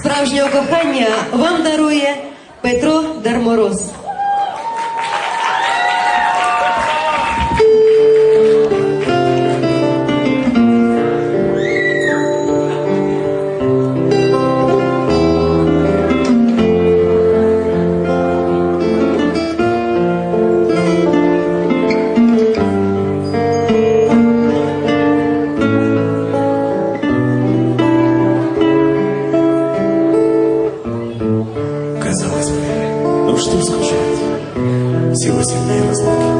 Справжнього кохання вам дарує Петро Дармороз. Ну что скучать? Сила сильнее разлуки.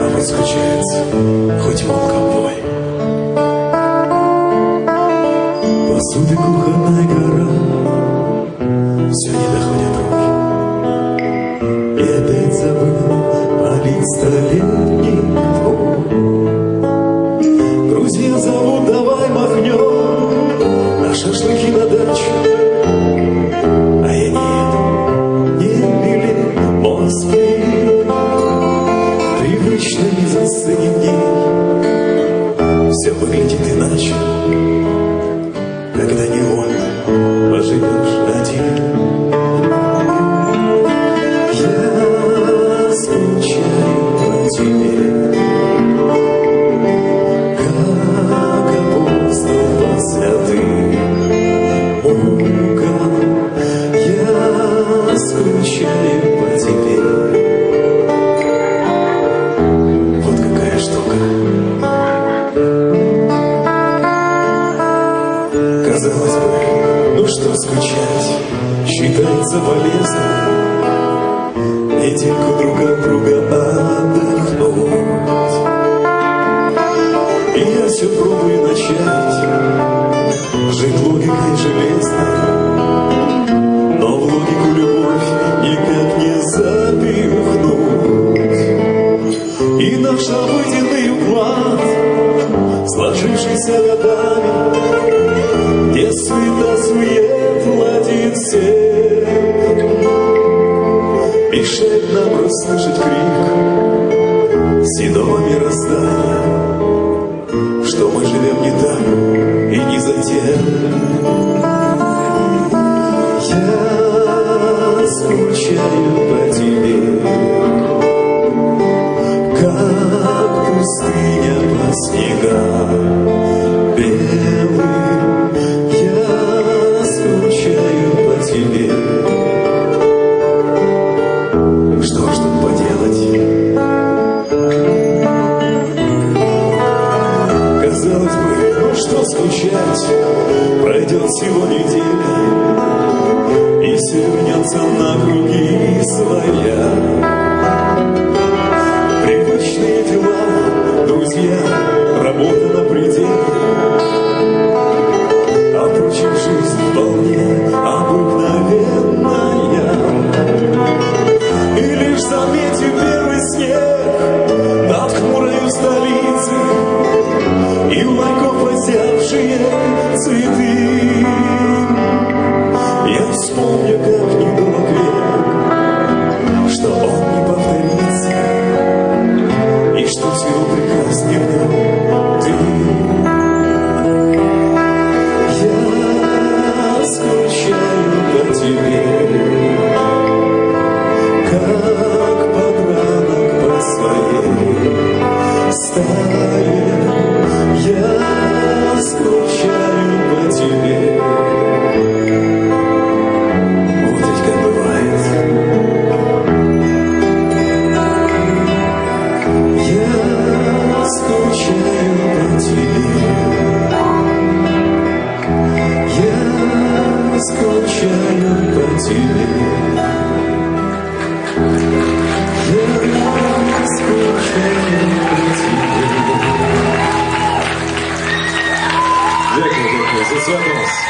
А вот скучается хоть волка бой. Посуды кухонная гора, все не доходят руки. И опять забыл полить столетний Не застынет день. Все выглядит иначе Когда невольно поживешь один. Я скучаю по тебе. Как апостол по святым мукам я скучаю Казалось бы, ну что скучать, считается полезным. Недельку друг от друга отдохнуть. И я все пробую начать жить логикой железной. Но в логику любовь никак не запихнуть И наш обыденный уклад, сложившийся нам расслышать крик седого мироздания. Что мы живем не так и не за что скучать, пройдет всего неделя, и все вернется на круги своя. Привычные дела, друзья, работа на пределе, а впрочем, жизнь вполне обыкновенная. И лишь заметив первый снег над хмурой столицей, я вспомню, как тебе.